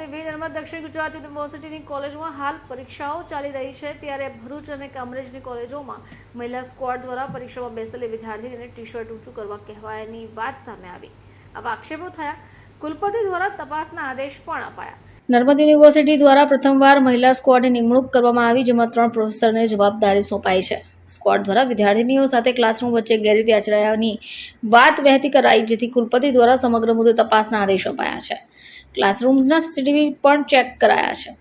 વી નર્મદ દક્ષિણ ગુજરાત યુનિવર્સિટીની કોલેજમાં હાલ પરીક્ષાઓ ચાલી રહી છે. ત્યારે ભરૂચ અને કામરેજની કોલેજોમાં મહિલા સ્કવોડ દ્વારા પરીક્ષામાં બેસેલી વિદ્યાર્થીને ટી શર્ટ ઊંચું કરવા કહેવાયની વાત સામે આવી. આવા આક્ષેપો થયા. કુલપતિ દ્વારા તપાસના આદેશ પણ અપાયા. નર્મદ યુનિવર્સિટી દ્વારા પ્રથમવાર મહિલા સ્ક્વોડની નિમણૂક કરવામાં આવી, જેમાં ત્રણ પ્રોફેસરને જવાબદારી સોંપાઈ છે. સ્કવોડ દ્વારા વિદ્યાર્થીનીઓ સાથે ક્લાસરૂમ વચ્ચે ગેરરીતિ આચરાયાની વાત વહેતી કરાઈ, જેથી કુલપતિ દ્વારા સમગ્ર મુદ્દે તપાસના આદેશ અપાયા છે. ક્લાસરૂમ્સના સીસીટીવી પણ ચેક કરાયા છે.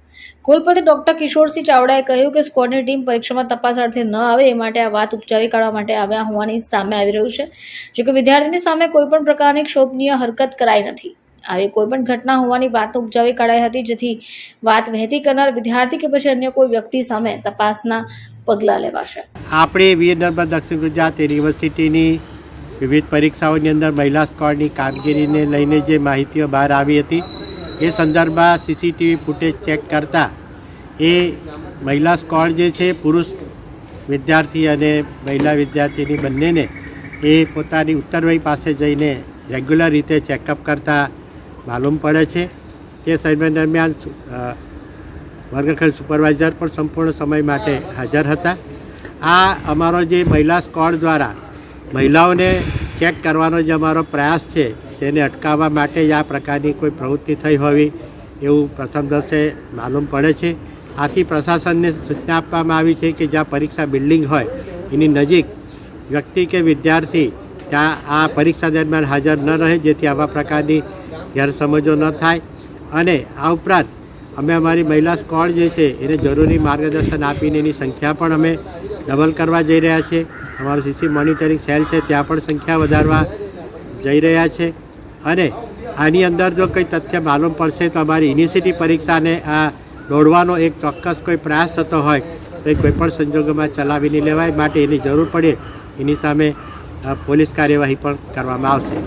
કુલપતિ ડોક્ટર કિશોરસિંહ ચાવડાએ કહ્યું કે સ્કોડની ટીમ પરીક્ષામાં તપાસ અર્થે ન આવે એ માટે આ વાત ઉપજાવી કાઢવા માટે આવ્યા હોવાની સામે આવી રહ્યું છે. જોકે વિદ્યાર્થીની સામે કોઈપણ પ્રકારની ક્ષોભનીય હરકત કરાઈ નથી. આવી કોઈપણ ઘટના હોવાની વાત ઉપજાવી કાઢાઈ હતી જેથી વાત વહેતી કરનાર વિદ્યાર્થી કે પછી અન્ય કોઈ વ્યક્તિ સામે તપાસના પગલાં લેવાશે. આપણે વીર નર્મદ દક્ષિણ ગુજરાત યુનિવર્સિટીની વિવિધ પરીક્ષાઓની અંદર મહિલા સ્કોડની કામગીરીને લઈને જે માહિતીઓ બહાર આવી હતી એ સંદર્ભમાં સીસીટીવી ફૂટેજ ચેક કરતા એ મહિલા સ્કોડ જે છે, પુરુષ વિદ્યાર્થી અને મહિલા વિદ્યાર્થીની બંનેને એ પોતાની ઉત્તરવય પાસે જઈને રેગ્યુલર રીતે ચેકઅપ કરતા માલુમ પડે છે. તે સમય દરમિયાન વર્ગખંડ સુપરવાઇઝર પણ સંપૂર્ણ સમય માટે હાજર હતા. આ અમારો જે મહિલા સ્કોડ દ્વારા મહિલાઓને ચેક કરવાનો જે અમારો પ્રયાસ છે. તેને અટકાવવા માટે આ પ્રકારની કોઈ પ્રવૃત્તિ થઈ હોવી એવું પ્રથમ દર્શે માલુમ પડે છે. આથી પ્રશાસનને સૂચના આપવામાં આવી છે કે જ્યાં પરીક્ષા બિલ્ડિંગ હોય, એની નજીક વ્યક્તિ કે વિદ્યાર્થી ત્યાં આ પરીક્ષા દરમિયાન હાજર ન રહે, જેથી આવા પ્રકારની ગેરસમજો ન થાય. અને આ ઉપરાંત અમે અમારી મહિલા સ્કોડ જે છે, એને જરૂરી માર્ગદર્શન આપીને એની સંખ્યા પણ અમે ડબલ કરવા જઈ રહ્યા છીએ. અમારું સીસી મોનિટરિંગ સેલ છે, ત્યાં પણ સંખ્યા વધારવા જઈ રહ્યા છે. અને આની અંદર જો કંઈ તથ્ય માલુમ પડશે તો અમારી યુનિવર્સિટી પરીક્ષાને આ દોડવાનો એક ચોક્કસ કોઈ પ્રયાસ થતો હોય, તો એ કોઈપણ સંજોગોમાં ચલાવી નહીં લેવાય. માટે એની જરૂર પડે એની સામે પોલીસ કાર્યવાહી પણ કરવામાં આવશે.